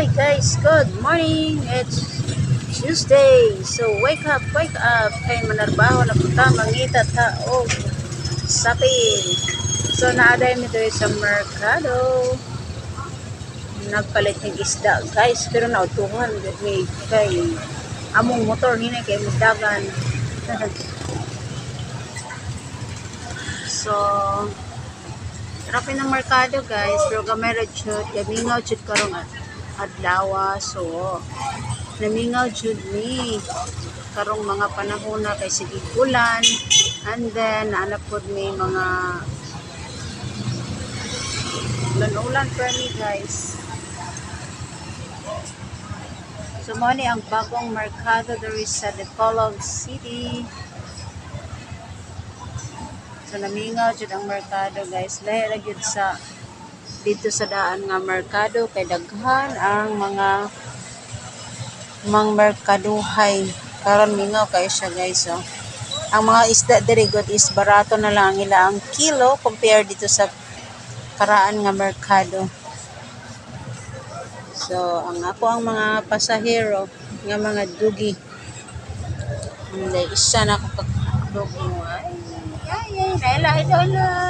Hi guys, good morning. It's Tuesday. So wake up, wake up. Kay manarbaho na punta, mangita ta o sapin. So naaday mi doon sa merkado. Nagpalit ng isda guys, pero nautuhan may kay among motor hina kay mudagan. so Rapi ng merkado guys, pero gamay jud, gamingaw jud karong adlaw so namingaw jud ni karong mga panahon na kay sige ulan and then naanap pod may mga ulan-ulan pa guys. So mo ni ang bagong merkado diri sa Decolog City. So namingaw jud ang merkado guys. Lahi ra sa dito sa daan nga merkado kay daghan ang mga mang merkaduhay karon mingaw kay siya guys oh. Ang mga isda diri good is barato na lang ila ang kilo compare dito sa karaan nga merkado. So ang ako ang mga pasahero nga mga dugi. Hindi isa na ako kag dugi ay ay ay good morning